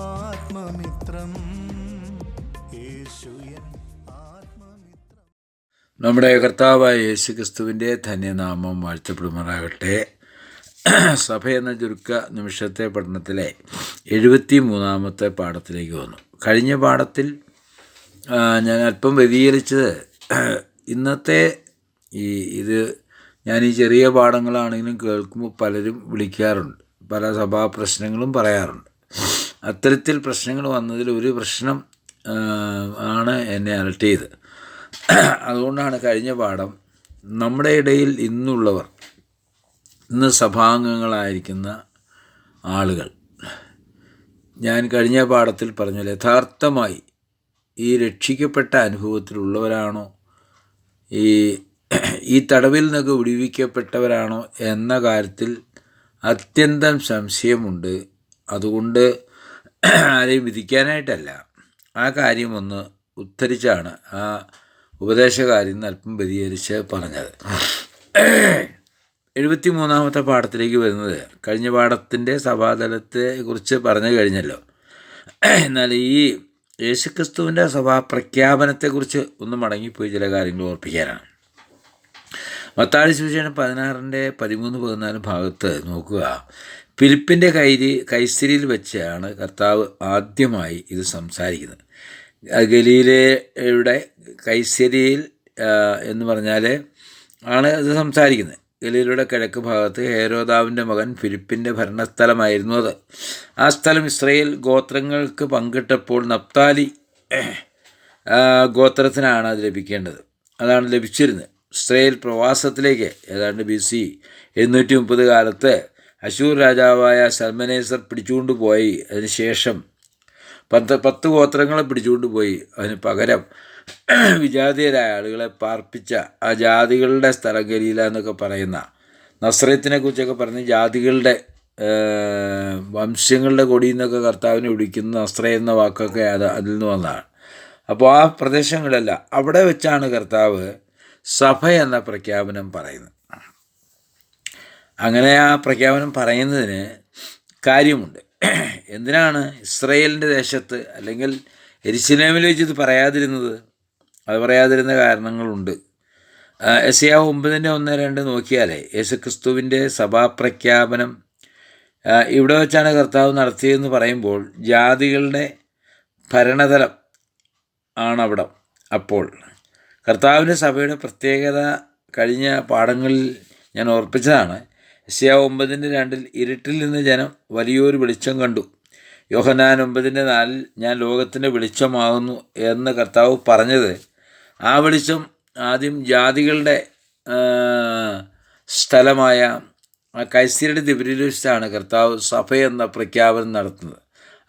ആത്മമിത്രം. നമ്മുടെ കർത്താവായ യേശു ക്രിസ്തുവിന്റെ ധന്യനാമം വാഴ്ത്തപ്പെടുമാറാകട്ടെ. സഭ എന്ന ചുരുക്ക നിമിഷത്തെ പഠനത്തിലെ എഴുപത്തി മൂന്നാമത്തെ പാഠത്തിലേക്ക് വന്നു. കഴിഞ്ഞ പാഠത്തിൽ ഞാൻ അല്പം വ്യതിചലിച്ചത് ഇന്നത്തെ ഈ ഇത് ഞാൻ ഈ ചെറിയ പാഠങ്ങളാണെങ്കിലും കേൾക്കുമ്പോൾ പലരും വിളിക്കാറുണ്ട്. പല സഭാ പ്രശ്നങ്ങളും പറയാറുണ്ട്. അത്തരത്തിൽ പ്രശ്നങ്ങൾ വന്നതിൽ ഒരു പ്രശ്നം ആണ് എന്നെ അലട്ടിയത് അതുകൊണ്ടാണ് കഴിഞ്ഞ പാഠം നമ്മുടെ ഇടയിൽ ഇന്നുള്ളവർ ഇന്ന് സഭാംഗങ്ങളായിരിക്കുന്ന ആളുകൾ. ഞാൻ കഴിഞ്ഞ പാഠത്തിൽ പറഞ്ഞു യഥാർത്ഥമായി ഈ രക്ഷിക്കപ്പെട്ട അനുഭവത്തിലുള്ളവരാണോ? ഈ ഈ തടവിൽ നിന്നൊക്കെ വിടുവിക്കപ്പെട്ടവരാണോ? എന്ന കാര്യത്തിൽ അത്യന്തം സംശയമുണ്ട്. അതുകൊണ്ട് ആരെയും വിധിക്കാനായിട്ടല്ല. ആ കാര്യം ഒന്ന് ഉദ്ധരിച്ചാണ് ആ ഉപദേശകാരി ഇന്ന് അല്പം വ്യതിചരിച്ച് പറഞ്ഞത്. എഴുപത്തി മൂന്നാമത്തെ പാഠത്തിലേക്ക് വരുന്നത് കഴിഞ്ഞ പാഠത്തിന്റെ സഭാതലത്തെ കുറിച്ച് പറഞ്ഞു കഴിഞ്ഞല്ലോ. എന്നാൽ ഈ യേശുക്രിസ്തുവിന്റെ സഭാ പ്രഖ്യാപനത്തെക്കുറിച്ച് ഒന്ന് മടങ്ങിപ്പോയി ചില കാര്യങ്ങൾ ഓർപ്പിക്കാനാണ്. മത്താഴി സുവിശേഷം പതിനാറിന്റെ പതിമൂന്ന് പതിനാല് ഭാഗത്ത് നോക്കുക. ഫിലിപ്പിന്റെ കൈരി കൈസ്ഥിരിയിൽ വെച്ചാണ് കർത്താവ് ആദ്യമായി ഇത് സംസാരിക്കുന്നത്. ഗലീലയുടെ കൈസ്ഥിരിയിൽ എന്ന് പറഞ്ഞാൽ ആണ് ഇത് സംസാരിക്കുന്നത്. ഗലീലയുടെ കിഴക്ക് ഭാഗത്ത് ഹേരോദാവിന്റെ മകൻ ഫിലിപ്പിന്റെ ഭരണസ്ഥലമായിരുന്നു അത്. ആ സ്ഥലം ഇസ്രയേൽ ഗോത്രങ്ങൾക്ക് പങ്കിട്ടപ്പോൾ നപ്താലി ഗോത്രത്തിനാണ് അത് ലഭിക്കേണ്ടത്. അതാണ് ലഭിച്ചിരുന്നത്. ഇസ്രയേൽ പ്രവാസത്തിലേക്ക് ഏതാണ്ട് ബി സി എണ്ണൂറ്റി മുപ്പത് കാലത്ത് അശൂർ രാജാവായ സൽമനേസർ പിടിച്ചുകൊണ്ടുപോയി അതിനുശേഷം പത്ത് പത്ത് ഗോത്രങ്ങളെ പിടിച്ചുകൊണ്ട് പോയി. അതിന് പകരം വിജാതീയരായ ആളുകളെ പാർപ്പിച്ച ആ ജാതികളുടെ സ്ഥലം ഗലീല എന്നൊക്കെ പറയുന്ന നസ്രത്തിനെ കുറിച്ചൊക്കെ പറഞ്ഞ് ജാതികളുടെ വംശങ്ങളുടെ കൊടി നിന്നൊക്കെ കർത്താവിനെ വിളിക്കുന്ന നസ്ര എന്ന വാക്കൊക്കെ അത് അതിൽ നിന്ന് വന്നതാണ്. അപ്പോൾ ആ പ്രദേശങ്ങളല്ല അവിടെ വെച്ചാണ് കർത്താവ് സഭ എന്ന പ്രഖ്യാപനം പറയുന്നത്. അങ്ങനെ ആ പ്രഖ്യാപനം പറയുന്നതിന് കാര്യമുണ്ട്. എന്തിനാണ് ഇസ്രയേലിന്റെ ദേശത്ത് അല്ലെങ്കിൽ എരിശിലേമിൽ വെച്ച് ഇത് പറയാതിരുന്നത്? അത് പറയാതിരുന്ന കാരണങ്ങളുണ്ട്. എസ് ആ ഒമ്പതിന്റെ ഒന്ന് രണ്ട് നോക്കിയാലേ യേശുക്രിസ്തുവിന്റെ സഭാപ്രഖ്യാപനം പ്രഖ്യാപനം ഇവിടെ വെച്ചാണ് കർത്താവ് നടത്തിയതെന്ന് പറയുമ്പോൾ ജാതികളുടെ ഭരണതലം ആണ് അവിടം അപ്പോൾ. കർത്താവിന്റെ സഭയുടെ പ്രത്യേകത കഴിഞ്ഞ പാഠങ്ങളിൽ ഞാൻ ഓർപ്പിച്ചതാണ്. എസ്യാ ഒമ്പതിന്റെ രണ്ടിൽ ഇരുട്ടിൽ നിന്ന് ജനം വലിയൊരു വെളിച്ചം കണ്ടു. യോഹനാൻ ഒമ്പതിന്റെ നാലിൽ ഞാൻ ലോകത്തിന്റെ വെളിച്ചമാകുന്നു എന്ന് കർത്താവ് പറഞ്ഞത്. ആ വെളിച്ചം ആദ്യം ജാതികളുടെ സ്ഥലമായ ആ ദിവരിലാണ് കർത്താവ് സഭ എന്ന പ്രഖ്യാപനം നടത്തുന്നത്.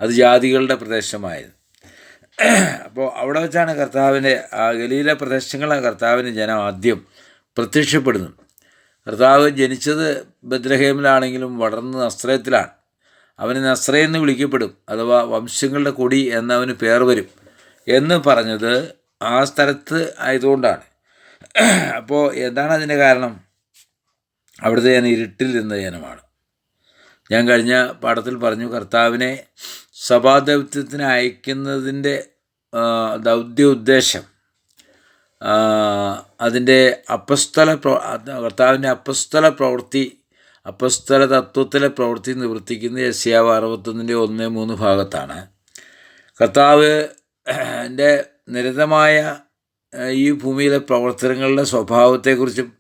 അത് ജാതികളുടെ പ്രദേശമായത്. അപ്പോൾ അവിടെ വെച്ചാണ് കർത്താവിന്റെ ആ ഗലീല പ്രദേശങ്ങളാണ് കർത്താവിന് ജനം ആദ്യം പ്രത്യക്ഷപ്പെടുന്നത്. കർത്താവ് ജനിച്ചത് ബദ്രഹേമിലാണെങ്കിലും വളർന്ന് നസ്രയത്തിലാണ് അവന് നസ്ര എന്ന് വിളിക്കപ്പെടും അഥവാ വംശങ്ങളുടെ കൊടി എന്നവന് പേർ വരും. എന്ന് പറഞ്ഞത് ആ സ്ഥലത്ത് ആയതുകൊണ്ടാണ്. അപ്പോൾ എന്താണ് അതിന്റെ കാരണം? അവിടുത്തെ ഞാൻ ഇരുട്ടിൽ നിന്ന ജനമാണ്. ഞാൻ കഴിഞ്ഞ പാഠത്തിൽ പറഞ്ഞു കർത്താവിനെ സഭാദൗത്യത്തിന് അയക്കുന്നതിന്റെ ദൗത്യ ഉദ്ദേശം അതിന്റെ അപ്പസ്തല പ്രവ കർത്താവിന്റെ അപ്പസ്തല പ്രവൃത്തി അപ്പസ്തല തത്വത്തിലെ പ്രവൃത്തി നിവർത്തിക്കുന്ന യസ്യാവ് അറുപത്തൊന്നിന്റെ ഒന്ന് മൂന്ന് ഭാഗത്താണ്. കർത്താവ് എന്റെ നിരന്തമായ ഈ ഭൂമിയിലെ പ്രവർത്തനങ്ങളുടെ സ്വഭാവത്തെക്കുറിച്ചും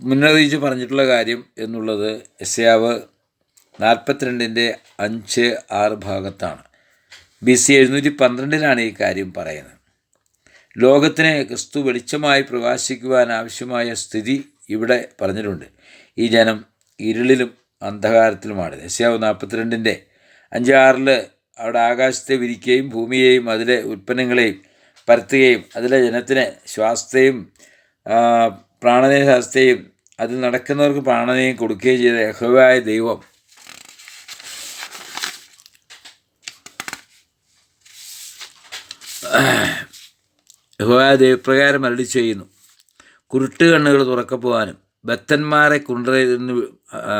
മുന്നറിയിച്ച് പറഞ്ഞിട്ടുള്ള കാര്യം എന്നുള്ളത് യസ്യാവ് നാൽപ്പത്തിരണ്ടിന്റെ അഞ്ച് ആറ് ഭാഗത്താണ്. ബി സി എഴുന്നൂറ്റി പന്ത്രണ്ടിലാണ് ഈ കാര്യം പറയുന്നത്. ലോകത്തിന് ക്രിസ്തു വെളിച്ചമായി പ്രകാശിക്കുവാൻ ആവശ്യമായ സ്ഥിതി ഇവിടെ പറഞ്ഞിട്ടുണ്ട്. ഈ ജനം ഇരുളിലും അന്ധകാരത്തിലുമാണ്. ദശാവ് നാൽപ്പത്തിരണ്ടിന്റെ അഞ്ചാറിൽ അവിടെ ആകാശത്തെ വിരിക്കുകയും ഭൂമിയെയും അതിലെ ഉൽപ്പന്നങ്ങളെയും പരത്തുകയും അതിലെ ജനത്തിന് ശ്വാസത്തെയും പ്രാണനയ ശാസ്ത്രയും അതിൽ നടക്കുന്നവർക്ക് പ്രാണനയും കൊടുക്കുകയും ചെയ്ത യഹോവായ ദൈവം യഹോവ പ്രകാരം അരളി ചെയ്യുന്നു. കുരുട്ട് കണ്ണുകൾ തുറക്കപ്പോവാനും നിന്ന് ആ,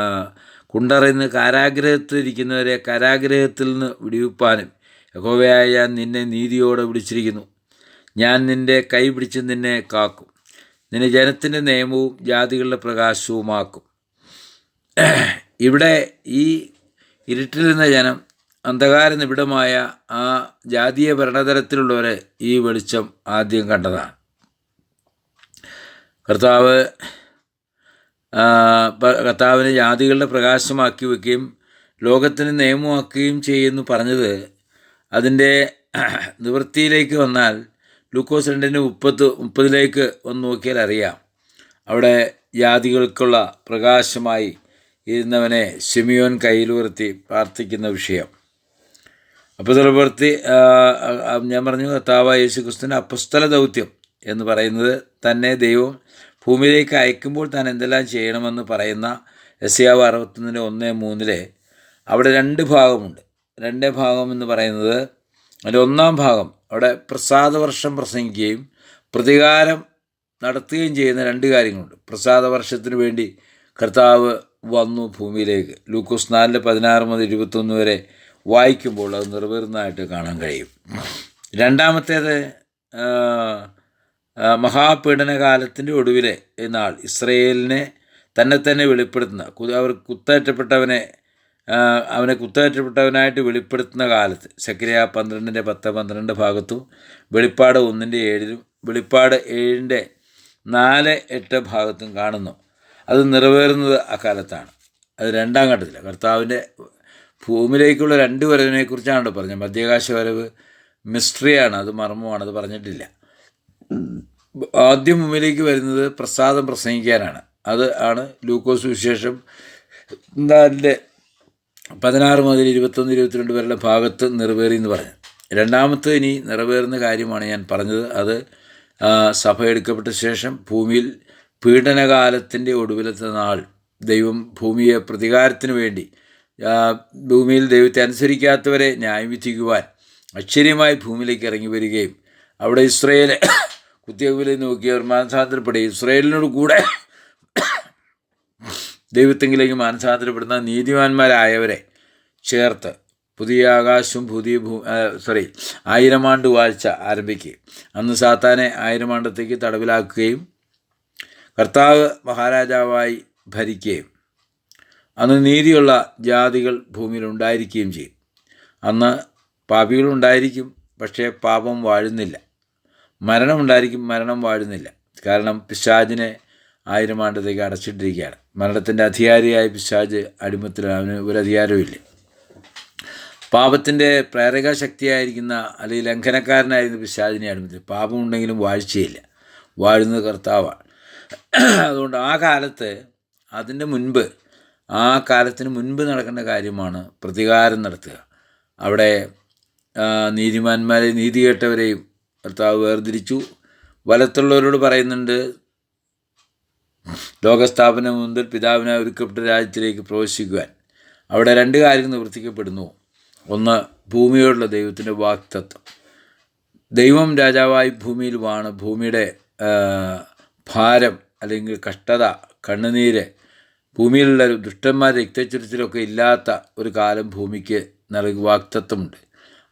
കുണ്ടറിന്ന് കാരാഗ്രഹത്തിലിരിക്കുന്നവരെ കാരാഗ്രഹത്തിൽ നിന്ന് വിടിവിപ്പാനും യഹോവയായ ഞാൻ നിന്നെ നീതിയോടെ വിളിച്ചിരിക്കുന്നു. ഞാൻ നിന്റെ കൈ പിടിച്ച് നിന്നെ കാക്കും. നിന്നെ ജനത്തിന്റെ നിയമവും ജാതികളുടെ പ്രകാശവുമാക്കും. ഇവിടെ ഈ ഇരുട്ടിലിരുന്ന ജനം അന്ധകാര നിബിഡമായ ആ ജാതീയ ഭരണതരത്തിലുള്ളവരെ ഈ വെളിച്ചം ആദ്യം കണ്ടതാണ്. കർത്താവ് കർത്താവിനെ ജാതികളുടെ പ്രകാശമാക്കി വയ്ക്കുകയും ലോകത്തിന് നിയമമാക്കുകയും ചെയ്യുന്നു പറഞ്ഞത് അതിന്റെ നിവൃത്തിയിലേക്ക് വന്നാൽ ലൂക്കോസ് രണ്ടിന് മുപ്പത്ത് മുപ്പതിലേക്ക് ഒന്ന് നോക്കിയാൽ അറിയാം. അവിടെ ജാതികൾക്കുള്ള പ്രകാശമായി ഇരുന്നവനെ സിമിയോൻ കയ്യിലുയർത്തി പ്രാർത്ഥിക്കുന്ന വിഷയം. അപ്പോൾ പ്രവൃത്തി ഞാൻ പറഞ്ഞു കർത്താവ് യേശു ക്രിസ്തുവിന്റെ അപ്പസ്തല ദൗത്യം എന്ന് പറയുന്നത് തന്നെ ദൈവം ഭൂമിയിലേക്ക് അയക്കുമ്പോൾ താൻ എന്തെല്ലാം ചെയ്യണമെന്ന് പറയുന്ന എസിയാവ് അറുപത്തൊന്നിന്റെ ഒന്ന് മൂന്നിലെ അവിടെ രണ്ട് ഭാഗമുണ്ട്. രണ്ട് ഭാഗം എന്ന് പറയുന്നത് അതിന്റെ ഒന്നാം ഭാഗം അവിടെ പ്രസാദവർഷം പ്രസംഗിക്കുകയും പ്രതികാരം നടത്തുകയും ചെയ്യുന്ന രണ്ട് കാര്യങ്ങളുണ്ട്. പ്രസാദവർഷത്തിന് വേണ്ടി കർത്താവ് വന്നു ഭൂമിയിലേക്ക്. ലൂക്കോസ് നാലിന്റെ പതിനാറ് മുതൽ ഇരുപത്തൊന്ന് വരെ വായിക്കുമ്പോൾ അത് നിറവേറുന്നതായിട്ട് കാണാൻ കഴിയും. രണ്ടാമത്തേത് മഹാപീഡനകാലത്തിന്റെ ഒടുവിലെ നാൾ ഇസ്രയേലിനെ തന്നെ തന്നെ വെളിപ്പെടുത്തുന്ന അവർ കുത്തേറ്റപ്പെട്ടവനെ അവനെ കുത്തേറ്റപ്പെട്ടവനായിട്ട് വെളിപ്പെടുത്തുന്ന കാലത്ത് ശക്രിയ പന്ത്രണ്ടിന്റെ പത്ത് പന്ത്രണ്ട് ഭാഗത്തും വെളിപ്പാട് ഒന്നിന്റെ ഏഴിലും വെളിപ്പാട് ഏഴിന്റെ നാല് എട്ട് ഭാഗത്തും കാണുന്നു. അത് നിറവേറുന്നത് അക്കാലത്താണ് അത് രണ്ടാം ഘട്ടത്തിൽ കർത്താവിന്റെ ഭൂമിയിലേക്കുള്ള രണ്ട് വരവിനെക്കുറിച്ചാണ് പറഞ്ഞത്. മധ്യാകാശ വരവ് മിസ്റ്ററിയാണ് അത് മർമ്മമാണ്. അത് പറഞ്ഞിട്ടില്ല. ആദ്യം ഭൂമിയിലേക്ക് വരുന്നത് പ്രസാദം പ്രസംഗിക്കാനാണ്. അത് ആണ് ലൂക്കോസ് വിശേഷം നാലിന്റെ പതിനാറ് മുതൽ ഇരുപത്തൊന്ന് ഇരുപത്തിരണ്ട് വരെയുള്ള ഭാഗത്ത് നിറവേറി എന്ന് പറഞ്ഞു രണ്ടാമത്തെ ഇനി നിറവേറുന്ന കാര്യമാണ് ഞാൻ പറഞ്ഞത്. അത് സഭ എടുക്കപ്പെട്ട ശേഷം ഭൂമിയിൽ പീഡനകാലത്തിന്റെ ഒടുവിലത്തെ നാൾ ദൈവം ഭൂമിയെ പ്രതികാരത്തിന് വേണ്ടി ഭൂമിയിൽ ദൈവത്തെ അനുസരിക്കാത്തവരെ ന്യായം വിധിക്കുവാൻ അക്ഷര്യമായി ഭൂമിയിലേക്ക് ഇറങ്ങി വരികയും അവിടെ ഇസ്രയേലെ കുത്തിയവിലെ നോക്കിയവർ മാനസാന്തരപ്പെടുകയും ഇസ്രയേലിനോട് കൂടെ ദൈവത്തെങ്കിലേക്ക് മാനസാന്തരപ്പെടുന്ന നീതിമാന്മാരായവരെ ചേർത്ത് പുതിയ ആകാശവും പുതിയ ഭൂ സോറി ആയിരം ആണ്ട് വാഴ്ച ആരംഭിക്കുകയും അന്ന് സാത്താനെ ആയിരം ആണ്ടത്തേക്ക് തടവിലാക്കുകയും കർത്താവ് മഹാരാജാവായി ഭരിക്കുകയും അന്ന് നീതിയുള്ള ജാതികൾ ഭൂമിയിൽ ഉണ്ടായിരിക്കുകയും ചെയ്യും. അന്ന് പാപികളുണ്ടായിരിക്കും പക്ഷേ പാപം വാഴുന്നില്ല. മരണമുണ്ടായിരിക്കും മരണം വാഴുന്നില്ല. കാരണം പിശാജിനെ ആയിരം ആണ്ടത്തേക്ക് അടച്ചിട്ടിരിക്കുകയാണ്. മരണത്തിന്റെ അധികാരിയായ പിശാജ് അടിമത്തിൽ അവന് ഒരു അധികാരവുമില്ല പാപത്തിന്റെ പ്രേരക ശക്തിയായിരിക്കുന്ന അല്ലെങ്കിൽ ലംഘനക്കാരനായിരുന്ന പിശാജിനെ അടിമത്തിൽ. പാപമുണ്ടെങ്കിലും വാഴ്ചയില്ല. വാഴുന്നത് കർത്താവാണ്. അതുകൊണ്ട് ആ കാലത്ത് അതിന്റെ മുൻപ് ആ കാലത്തിന് മുൻപ് നടക്കേണ്ട കാര്യമാണ് പ്രതികാരം നടത്തുക. അവിടെ നീതിമാന്മാരെ നീതി കേട്ടവരെയും കർത്താവ് വേർതിരിച്ചു. വലത്തുള്ളവരോട് പറയുന്നുണ്ട് ലോകസ്ഥാപനം മുതൽ പിതാവിനെ ഒരുക്കപ്പെട്ട രാജ്യത്തിലേക്ക് പ്രവേശിക്കുവാൻ. അവിടെ രണ്ട് കാര്യങ്ങൾ നിവർത്തിക്കപ്പെടുന്നു. ഒന്ന് ഭൂമിയോടുള്ള ദൈവത്തിന്റെ വാക്തത്വം. ദൈവം രാജാവായി ഭൂമിയിൽ വാണ്. ഭൂമിയുടെ ഭാരം അല്ലെങ്കിൽ കഷ്ടത കണ്ണുനീര് ഭൂമിയിലുള്ള ദുഷ്ടന്മാർ രക്തച്ചുരുത്തിലൊക്കെ ഇല്ലാത്ത ഒരു കാലം ഭൂമിക്ക് നൽകി വാക്തത്വമുണ്ട്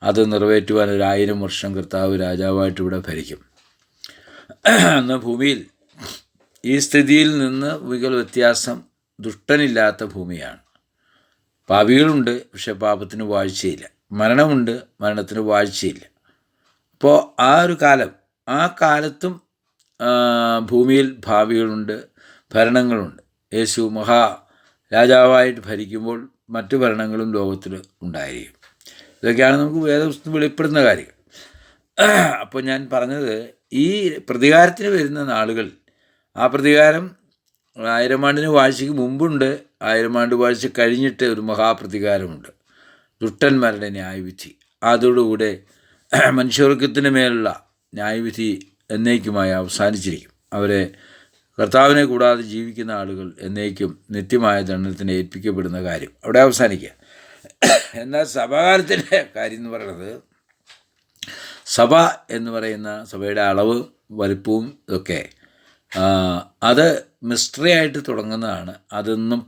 അത് നിറവേറ്റുവാൻ ഒരു ആയിരം വർഷം കർത്താവ് രാജാവായിട്ട് ഇവിടെ ഭരിക്കും. അന്ന് ഭൂമിയിൽ ഈ സ്ഥിതിയിൽ നിന്ന് വികൽ വ്യത്യാസം ദുഷ്ടനില്ലാത്ത ഭൂമിയാണ്. പാപികളുണ്ട് പക്ഷെ പാപത്തിന് വാഴ്ചയില്ല. മരണമുണ്ട് മരണത്തിന് വാഴ്ചയില്ല. അപ്പോൾ ആ ഒരു കാലം ആ കാലത്തും ഭൂമിയിൽ ഭാവികളുണ്ട് ഭരണങ്ങളുണ്ട്. യേശു മഹാ രാജാവായിട്ട് ഭരിക്കുമ്പോൾ മറ്റു ഭരണങ്ങളും ലോകത്തിൽ ഉണ്ടായിരിക്കും. ഇതൊക്കെയാണ് നമുക്ക് വേദപുസ്തകം വെളിപ്പെടുന്ന കാര്യങ്ങൾ അപ്പോൾ ഞാൻ പറഞ്ഞത് ഈ പ്രതികാരത്തിന് വരുന്ന നാളുകൾ ആ പ്രതികാരം ആയിരം ആണ്ടിന് വാഴ്ചയ്ക്ക് മുമ്പുണ്ട് ആയിരം ആണ്ട് വാഴ്ച കഴിഞ്ഞിട്ട് ഒരു മഹാപ്രതികാരമുണ്ട്. ദുഷ്ടന്മാരുടെ ന്യായവിധി. അതോടുകൂടെ മനുഷ്യവർഗത്തിന് മേലുള്ള ന്യായവിധി എന്നേക്കുമായി അവസാനിച്ചിരിക്കും. അവരെ കർത്താവിനെ കൂടാതെ ജീവിക്കുന്ന ആളുകൾ എന്നേക്കും നിത്യമായ ദണ്ഡനത്തിന് ഏൽപ്പിക്കപ്പെടുന്ന കാര്യം. അവിടെ അവസാനിക്കുക എന്നാൽ സഭാകാലത്തിന്റെ കാര്യം എന്ന് പറയുന്നത് സഭ എന്ന് പറയുന്ന സഭയുടെ അളവ് വലിപ്പവും ഇതൊക്കെ അത് മിസ്റ്ററി ആയിട്ട് തുടങ്ങുന്നതാണ്. അതൊന്നും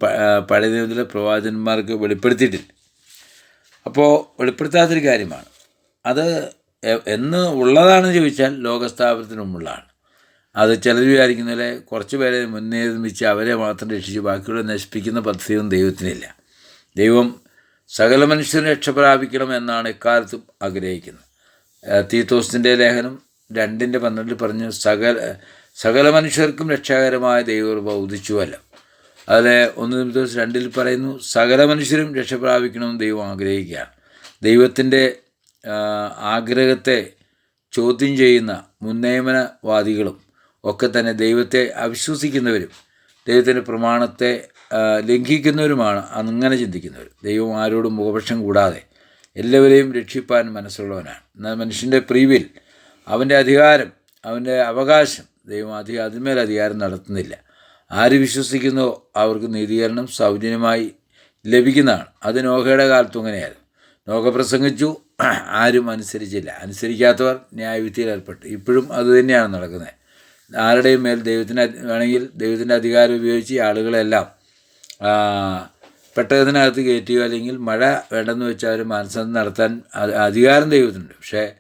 പഴയ നിയമത്തിലെ പ്രവാചകന്മാർക്ക് വെളിപ്പെടുത്തിയിട്ടില്ല. അപ്പോൾ വെളിപ്പെടുത്താത്തൊരു കാര്യമാണ്. അത് എന്ന് ഉള്ളതാണെന്ന് ചോദിച്ചാൽ ലോകസ്ഥാപനത്തിന് മുമ്പുള്ളതാണ് അത് ചിലർ വിചാരിക്കുന്നതിലെ കുറച്ച് പേരെ മുന്നേ നിർമ്മിച്ച് അവരെ മാത്രം രക്ഷിച്ച് ബാക്കിയുള്ള നശിപ്പിക്കുന്ന പദ്ധതിയൊന്നും ദൈവത്തിനില്ല. ദൈവം സകല മനുഷ്യരും രക്ഷപ്രാപിക്കണം എന്നാണ് എക്കാലത്തും ആഗ്രഹിക്കുന്നത്. തീത്തോസിന്റെ ലേഖനം രണ്ടിന്റെ പന്ത്രണ്ടിൽ പറഞ്ഞു സകല സകല മനുഷ്യർക്കും രക്ഷാകരമായ ദൈവകൃപ ഉദിച്ചുവല്ല. അതിലെ ഒന്ന് ദിവസം രണ്ടിൽ പറയുന്നു സകല മനുഷ്യരും രക്ഷ രക്ഷപ്രാപിക്കണമെന്ന് ദൈവം ആഗ്രഹിക്കുകയാണ്. ദൈവത്തിന്റെ ആഗ്രഹത്തെ ചോദ്യം ചെയ്യുന്ന മുന്നേമനവാദികളും ഒക്കെ തന്നെ ദൈവത്തെ അവിശ്വസിക്കുന്നവരും ദൈവത്തിന്റെ പ്രമാണത്തെ ലംഘിക്കുന്നവരുമാണ് അങ്ങനെ ചിന്തിക്കുന്നവർ. ദൈവം ആരോടും മുഖപക്ഷം കൂടാതെ എല്ലാവരെയും രക്ഷിപ്പാൻ മനസ്സുള്ളവനാണ്. എന്നാൽ മനുഷ്യന്റെ പ്രീവിൽ അവന്റെ അധികാരം അവന്റെ അവകാശം ദൈവം അധിക അതിന്മേൽ അധികാരം നടത്തുന്നില്ല. ആര് വിശ്വസിക്കുന്നോ അവർക്ക് നീതീകരണം സൗജന്യമായി ലഭിക്കുന്നതാണ്. അത് നോഹയുടെ കാലത്തും അങ്ങനെയായിരുന്നു. നോഹ പ്രസംഗിച്ചു ആരും അനുസരിച്ചില്ല. അനുസരിക്കാത്തവർ ന്യായവിധിയിൽ ഏർപ്പെട്ടു. ഇപ്പോഴും അതുതന്നെയാണ് നടക്കുന്നത്. ആരുടെയും മേൽ ദൈവത്തിന് വേണമെങ്കിൽ ദൈവത്തിന്റെ അധികാരം ഉപയോഗിച്ച് ആളുകളെല്ലാം പെട്ടകത്തിനകത്ത് കയറ്റുകയോ അല്ലെങ്കിൽ മഴ വേണ്ടെന്ന് വെച്ചാൽ അവർ മാനസം നടത്താൻ അധികാരം ദൈവത്തിനുണ്ട്. പക്ഷേ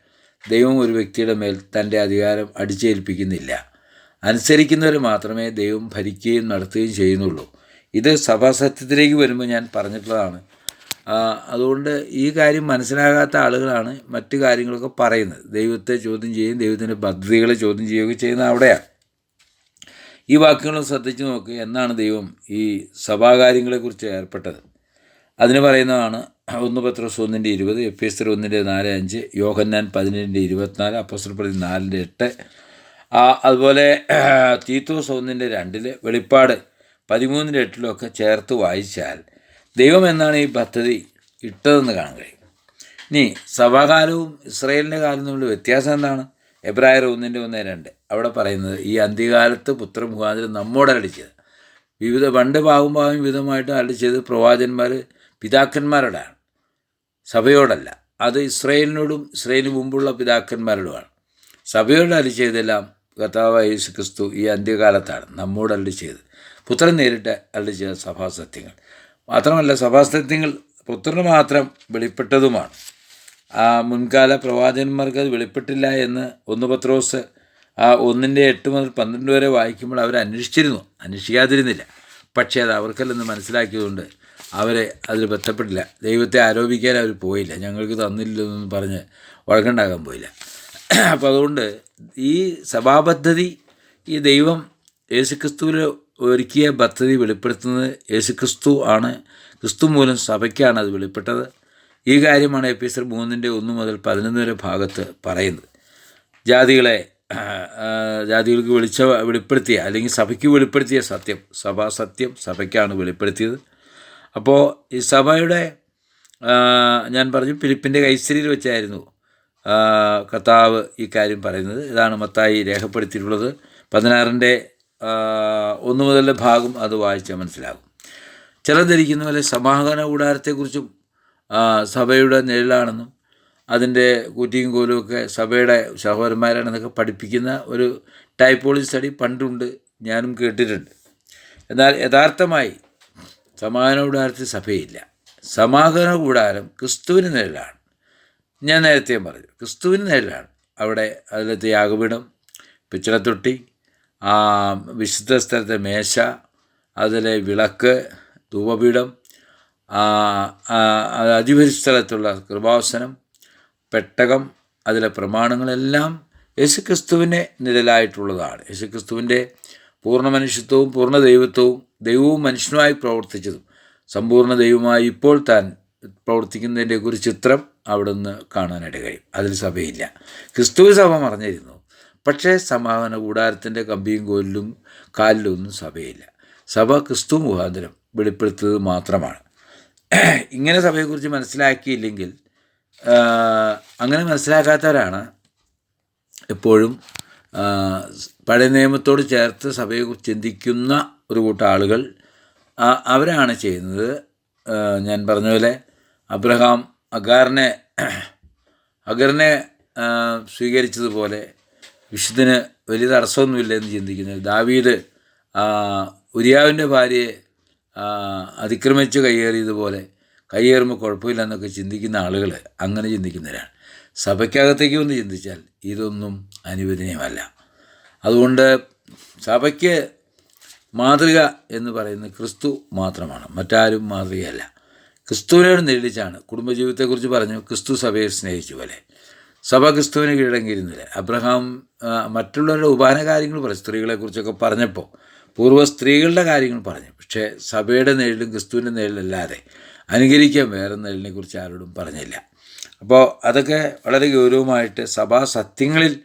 ദൈവം ഒരു വ്യക്തിയുടെ മേൽ തന്റെ അധികാരം അടിച്ചേൽപ്പിക്കുന്നില്ല. അനുസരിക്കുന്നവർ മാത്രമേ ദൈവം ഭരിക്കുകയും നടത്തുകയും ചെയ്യുന്നുള്ളൂ. ഇത് സഭാസത്യത്തിലേക്ക് വരുമ്പോൾ ഞാൻ പറഞ്ഞിട്ടുള്ളതാണ്. അതുകൊണ്ട് ഈ കാര്യം മനസ്സിലാകാത്ത ആളുകളാണ് മറ്റു കാര്യങ്ങളൊക്കെ പറയുന്നത്. ദൈവത്തെ ചോദ്യം ചെയ്യുകയും ദൈവത്തിന്റെ പദ്ധതികളെ ചോദ്യം ചെയ്യുകയൊക്കെ ചെയ്യുന്നത് അവിടെയാണ് ഈ വാക്കുകൾ ശ്രദ്ധിച്ചു നോക്ക് എന്നാണ് ദൈവം ഈ സഭാകാര്യങ്ങളെക്കുറിച്ച് ഏർപ്പെട്ടത്. അതിന് പറയുന്നതാണ് ഒന്ന് പത്രോസ് ഒന്നിന്റെ ഇരുപത് എഫ് എസ് ഒന്നിന്റെ നാല് അഞ്ച് യോഹന്നാൻ പതിനേഴിന്റെ ഇരുപത്തിനാല് അപ്പോസ്റ്റൽ പ്രതി നാലിന്റെ എട്ട് അതുപോലെ തീത്തോസ് ഒന്നിന്റെ രണ്ടിൽ വെളിപ്പാട് പതിമൂന്നിന്റെ എട്ടിലൊക്കെ ചേർത്ത് വായിച്ചാൽ ദൈവം എന്നാണ് ഈ പദ്ധതി ഇട്ടതെന്ന് കാണാൻ കഴിയും. ഇനി സഭാകാലവും ഇസ്രയേലിന്റെ കാലവും തമ്മിൽ വ്യത്യാസം എന്താണ്? എബ്രായർ ഒന്നിന്റെ ഒന്ന് രണ്ട്. അവിടെ പറയുന്നത് ഈ അന്ത്യകാലത്ത് പുത്ര മുഖാന്തരം നമ്മോട് അരളി വിവിധ പണ്ട് ഭാഗം ഭാഗം വിധമായിട്ട് അരളി ചെയ്ത് പ്രവാചന്മാർ പിതാക്കന്മാരോടാണ് സഭയോടല്ല. അത് ഇസ്രയേലിനോടും ഇസ്രയേലിന് മുമ്പുള്ള പിതാക്കന്മാരോടുമാണ്. സഭയോട് അരളി ചെയ്തെല്ലാം കർത്താവ് യേശു ക്രിസ്തു ഈ അന്ത്യകാലത്താണ് നമ്മോട് അരളി ചെയ്ത് പുത്രൻ നേരിട്ട് അരളി ചെയ്ത സഭാസത്യങ്ങൾ. മാത്രമല്ല സഭാസത്യങ്ങൾ പുത്രന് മാത്രം വെളിപ്പെട്ടതുമാണ്. ആ മുൻകാല പ്രവാചകന്മാർക്ക് അത് വെളിപ്പെട്ടില്ല എന്ന് ഒന്ന് പത്രോസ് ആ ഒന്നിന്റെ എട്ട് മുതൽ പന്ത്രണ്ട് വരെ വായിക്കുമ്പോൾ അവർ അന്വേഷിച്ചിരുന്നു. അന്വേഷിക്കാതിരുന്നില്ല. പക്ഷേ അത് അവർക്കല്ലെന്ന് മനസ്സിലാക്കിയതുകൊണ്ട് അവരെ അതിൽ ബന്ധപ്പെട്ടില്ല. ദൈവത്തെ ആരോപിക്കാൻ അവർ പോയില്ല. ഞങ്ങൾക്ക് തന്നില്ലെന്ന് പറഞ്ഞ് വഴക്കുണ്ടാകാൻ പോയില്ല. അപ്പോൾ അതുകൊണ്ട് ഈ സഭാപദ്ധതി ഈ ദൈവം യേശുക്രിസ്തുവിൽ ഒരുക്കിയ പദ്ധതി വെളിപ്പെടുത്തുന്നത് യേശുക്രിസ്തു ആണ്. ക്രിസ്തു മൂലം സഭയ്ക്കാണ് അത് വെളിപ്പെട്ടത്. ഈ കാര്യമാണ് എപ്പിസൽ മൂന്നിന്റെ ഒന്ന് മുതൽ പതിനൊന്ന് വരെ ഭാഗത്ത് പറയുന്നത്. ജാതികളെ ജാതികൾക്ക് വിളിച്ച വെളിപ്പെടുത്തിയ അല്ലെങ്കിൽ സഭയ്ക്ക് വെളിപ്പെടുത്തിയ സത്യം സഭാ സത്യം സഭയ്ക്കാണ് വെളിപ്പെടുത്തിയത്. അപ്പോൾ ഈ സഭയുടെ ഞാൻ പറഞ്ഞു ഫിലിപ്പിന്റെ കൈസ്ഥരിയിൽ വെച്ചായിരുന്നു കർത്താവ് ഈ കാര്യം പറയുന്നത്. ഇതാണ് മത്തായി രേഖപ്പെടുത്തിയിട്ടുള്ളത്. പതിനാറിന്റെ ഒന്ന് മുതലുള്ള ഭാഗം അത് വായിച്ചാൽ മനസ്സിലാകും. ചിലർ ധരിക്കുന്ന പോലെ സമാഹന കൂടാരത്തെക്കുറിച്ചും സഭയുടെ നിഴലാണെന്നും അതിന്റെ കുറ്റിയും കോലും ഒക്കെ സഭയുടെ സഹോദരന്മാരാണെന്നൊക്കെ പഠിപ്പിക്കുന്ന ഒരു ടൈപ്പോളജി സ്റ്റഡി പണ്ടുണ്ട് ഞാനും കേട്ടിട്ടുണ്ട്. എന്നാൽ യഥാർത്ഥമായി സമാഹന കൂടാരത്തിൽ സഭയില്ല. സമാഗമന കൂടാരം ക്രിസ്തുവിന് നിഴലാണ്. ഞാൻ നേരത്തെ പറഞ്ഞു ക്രിസ്തുവിന് നിഴലാണ്. അവിടെ അതിലത്തെ യാഗപീഠം പിച്ചളത്തൊട്ടി വിശുദ്ധ സ്ഥലത്തെ മേശ അതിലെ വിളക്ക് ധൂപപീഠം അതിപരിശുദ്ധ സ്ഥലത്തുള്ള കൃപാസനം പെട്ടകം അതിലെ പ്രമാണങ്ങളെല്ലാം യേശുക്രിസ്തുവിനെ നിഴലായിട്ടുള്ളതാണ്. യേശുക്രിസ്തുവിന്റെ പൂർണ മനുഷ്യത്വവും പൂർണ ദൈവത്വവും ദൈവവും മനുഷ്യനുമായി പ്രവർത്തിച്ചതും സമ്പൂർണ ദൈവമായി ഇപ്പോൾ താൻ പ്രവർത്തിക്കുന്നതിന്റെ ഒരു ചിത്രം അവിടുന്ന് കാണാനായിട്ട് കഴിയും. അതിൽ സഭയില്ല. ക്രിസ്തു സഭ മറഞ്ഞിരുന്നു. പക്ഷേ സമാധാന കൂടാരത്തിന്റെ കമ്പിയും കോലിലും കാലിലും ഒന്നും സഭയില്ല. സഭ ക്രിസ്തു മുഖാന്തരം വെളിപ്പെടുത്തുന്നത് മാത്രമാണ്. ഇങ്ങനെ സഭയെക്കുറിച്ച് മനസ്സിലാക്കിയില്ലെങ്കിൽ അങ്ങനെ മനസ്സിലാക്കാത്തവരാണ് എപ്പോഴും പഴയ നിയമത്തോട് ചേർത്ത് സഭയെക്കുറിച്ച് ചിന്തിക്കുന്ന ഒരു കൂട്ടം ആളുകൾ അവരാണ് ചെയ്യുന്നത്. ഞാൻ പറഞ്ഞ പോലെ അബ്രഹാം അഗാറിനെ അഗറിനെ സ്വീകരിച്ചതുപോലെ വിശുദ്ധന് വലിയ തടസ്സമൊന്നുമില്ല എന്ന് ചിന്തിക്കുന്നത്. ദാവീദ് ഉരിയാവിന്റെ ഭാര്യയെ അതിക്രമിച്ച് കയ്യേറിയതുപോലെ കയ്യേറുമ്പോൾ കുഴപ്പമില്ല എന്നൊക്കെ ചിന്തിക്കുന്ന ആളുകൾ അങ്ങനെ ചിന്തിക്കുന്നവരാണ്. സഭയ്ക്കകത്തേക്ക് ഒന്ന് ചിന്തിച്ചാൽ ഇതൊന്നും അനുവദനീയമല്ല. അതുകൊണ്ട് സഭയ്ക്ക് മാതൃക എന്ന് പറയുന്നത് ക്രിസ്തു മാത്രമാണ്. മറ്റാരും മാതൃകയല്ല. ക്രിസ്തുവിനോട് നേടിച്ചാണ് കുടുംബജീവിതത്തെക്കുറിച്ച് പറഞ്ഞു ക്രിസ്തു സഭയെ സ്നേഹിച്ചു പോലെ. സഭ ക്രിസ്തുവിന് കീഴടങ്ങിയിരുന്നില്ല. അബ്രഹാം മറ്റുള്ളവരുടെ ഉപാന കാര്യങ്ങൾ പറഞ്ഞു. സ്ത്രീകളെക്കുറിച്ചൊക്കെ പറഞ്ഞപ്പോൾ പൂർവ സ്ത്രീകളുടെ കാര്യങ്ങൾ പറഞ്ഞു. പക്ഷേ സഭയുടെ നേരിലും ക്രിസ്തുവിന്റെ നേരിലല്ലാതെ അനുകരിക്കാൻ വേറെ നേരിലിനെ കുറിച്ച് ആരോടും പറഞ്ഞില്ല. അപ്പോൾ അതൊക്കെ വളരെ ഗൗരവമായിട്ട് സഭാ സത്യങ്ങളിൽ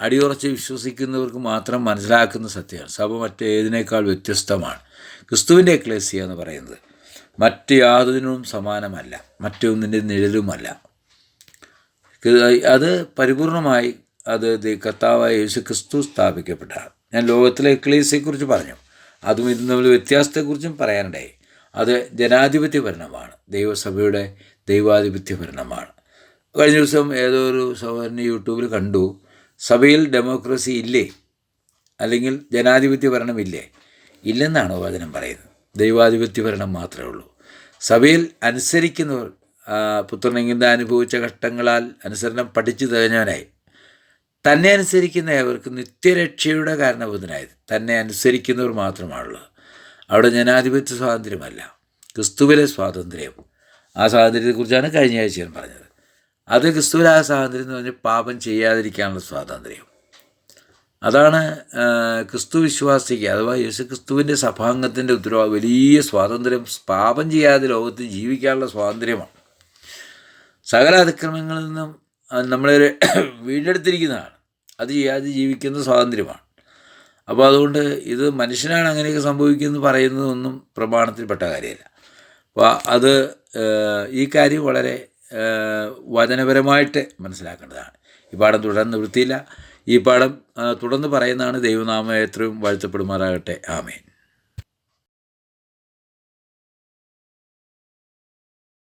അടിയുറച്ച് വിശ്വസിക്കുന്നവർക്ക് മാത്രം മനസ്സിലാക്കുന്ന സത്യമാണ്. സഭ മറ്റേതിനേക്കാൾ വ്യത്യസ്തമാണ്. ക്രിസ്തുവിന്റെ എക്ലേസിയ എന്ന് പറയുന്നത് മറ്റ് യാതൊന്നിനും സമാനമല്ല. മറ്റൊന്നിന്റെ നിഴലുമല്ല. അത് പരിപൂർണമായി അത് കർത്താവായ യേശു ക്രിസ്തു സ്ഥാപിക്കപ്പെട്ടതാണ് ഞാൻ ലോകത്തിലെ എക്ലീസിയെക്കുറിച്ച് പറഞ്ഞു. അതും ഇതും തമ്മിൽ വ്യത്യാസത്തെക്കുറിച്ചും പറയാനുണ്ടായി അത് ജനാധിപത്യ ഭരണമാണ് ദൈവസഭയുടെ ദൈവാധിപത്യ ഭരണമാണ് കഴിഞ്ഞ ദിവസം ഏതോ ഒരു സഹോദരനെ യൂട്യൂബിൽ കണ്ടു. സഭയിൽ ഡെമോക്രസി ഇല്ലേ? അല്ലെങ്കിൽ ജനാധിപത്യ ഭരണമില്ലേ ഇല്ലെന്നാണ് വചനം പറയുന്നത്? ദൈവാധിപത്യ ഭരണം മാത്രമേ ഉള്ളൂ. സഭയിൽ അനുസരിക്കുന്നവർ ആ, പുത്രനെങ്കിന്റെ അനുഭവിച്ച ഘട്ടങ്ങളാൽ അനുസരണം പഠിച്ചു തികഞ്ഞവനായി. തന്നെ അനുസരിക്കുന്ന അവർക്ക് നിത്യരക്ഷയുടെ കാരണബോധനായത് തന്നെ അനുസരിക്കുന്നവർ മാത്രമാണുള്ളത്. അവിടെ ജനാധിപത്യ സ്വാതന്ത്ര്യമല്ല. ക്രിസ്തുവിലെ സ്വാതന്ത്ര്യം. ആ സ്വാതന്ത്ര്യത്തെക്കുറിച്ചാണ് കഴിഞ്ഞ ആഴ്ച ഞാൻ പറഞ്ഞത്. അത് ക്രിസ്തുവിലെ ആ സ്വാതന്ത്ര്യം എന്ന് പറഞ്ഞാൽ പാപം ചെയ്യാതിരിക്കാനുള്ള സ്വാതന്ത്ര്യം. അതാണ് ക്രിസ്തു വിശ്വാസിക്ക് അഥവാ യേശു ക്രിസ്തുവിന്റെ സഭാംഗത്തിന്റെ ഉത്തരവാദിത്വം വലിയ സ്വാതന്ത്ര്യം. പാപം ചെയ്യാതെ ലോകത്ത് ജീവിക്കാനുള്ള സ്വാതന്ത്ര്യമാണ്. സകല അതിക്രമങ്ങളിൽ നിന്നും നമ്മളെ വീണ്ടെടുത്തിരിക്കുന്നതാണ്. അത് ചെയ്യാതെ ജീവിക്കുന്ന സ്വാതന്ത്ര്യമാണ്. അപ്പോൾ അതുകൊണ്ട് ഇത് മനുഷ്യനാണ് അങ്ങനെയൊക്കെ സംഭവിക്കുന്നത് പറയുന്നതൊന്നും പ്രമാണത്തിൽപ്പെട്ട കാര്യമല്ല. അപ്പോൾ അത് ഈ കാര്യം വളരെ വചനപരമായിട്ട് മനസ്സിലാക്കേണ്ടതാണ്. ഈ പാഠം തുടർന്ന് വൃത്തിയില്ല ഈ പാഠം തുടർന്ന് പറയുന്നതാണ് ദൈവനാമം എത്രയും വാഴ്ത്തപ്പെടുമാറാകട്ടെ. ആമേൻ.